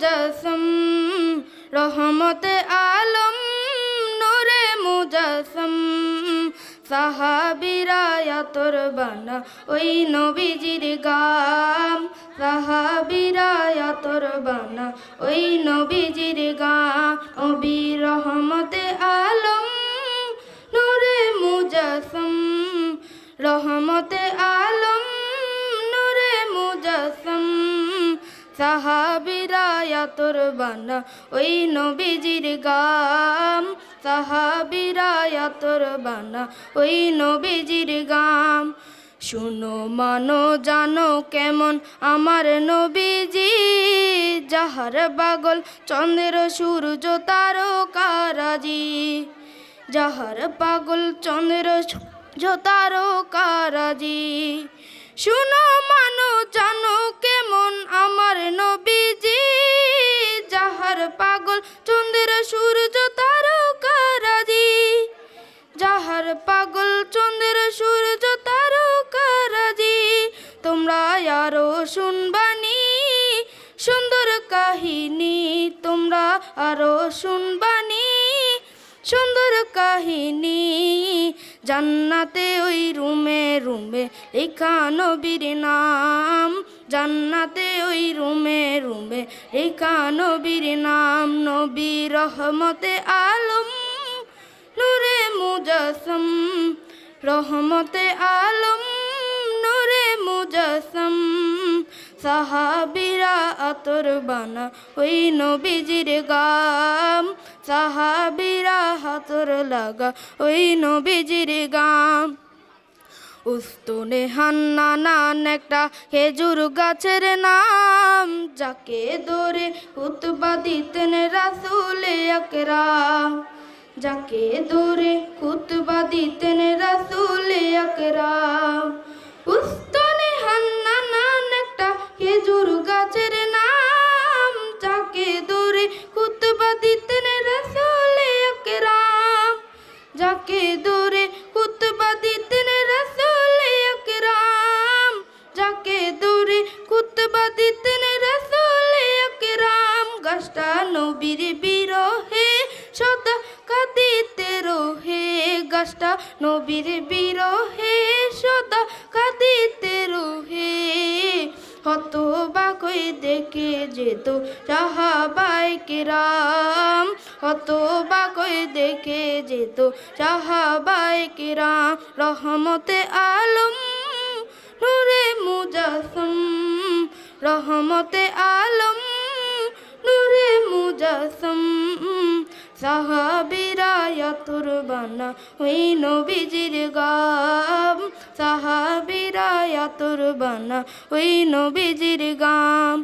মুজাসম, রহমতে আলম, নূরে মুজাসম। সাহাবিরা তোর বানা ওই নবীজির গাম। সাহাবিরা তোর বানা ওই নবীজির গাম। অবি রহমতে সাহাবিরা তোর বানা ওই নবীজির গাম। সাহাবিরা তোর বানা ওই নবীজির গাম। শুনো, মানো, জানো কেমন আমার নবীজি। যাহার বাগল চন্দ্র সূর্য তারকারাজি। যাহার পাগল চন্দ্র জোতারো কারাজি শুনো, মানো, জানো আমার নবীজি, যাহার পাগল চন্দ্র সূর্য তারকারাজি। যাহার পাগল চন্দ্র সূর্য তারকারাজি, তোমরা আরও শুনবানি সুন্দর কাহিনী, তোমরা আরও শুনবানি সুন্দর কাহিনী, জান্নাতে ওই রুমে রুমে লেখা নবীর নাম। জান্নাতে ওই রুমে রুমে লেখা নবীর নাম নবী রহমতে আলম, নূরে মুজাসম, রহমতে আলম, নূরে মুজাসম। সাহাবিরা আতর বানা ওই নবীজির গাম, সাহাবিরা হাতর লাগা ওই নবীজির গাম। উস্তনে হান্না নান একটা খেজুর গাছের নাম, যাকে ধরে কুতবা দিতেন রাসুল একরা যাকে ধরে কুতবা দিতেন রাসুল আকরাম। নবীর বিরহে, সদা কাঁদিতে রোহে, গাছটা নবীর বিরহে, সদা কাঁদিতে রোহে। হত বাকই দেখে যেত সাহাবাই কিরাম হত বাকই দেখে যেত সাহাবাই কিরাম, রহমতে আলম, নূরে মুজাসম রহমতে আলম। মুজাসম সাহাবিরা তুরবানা ওই নবীজির গাম। সাহাবিরা তুরবানা ওই নবীজির গাম।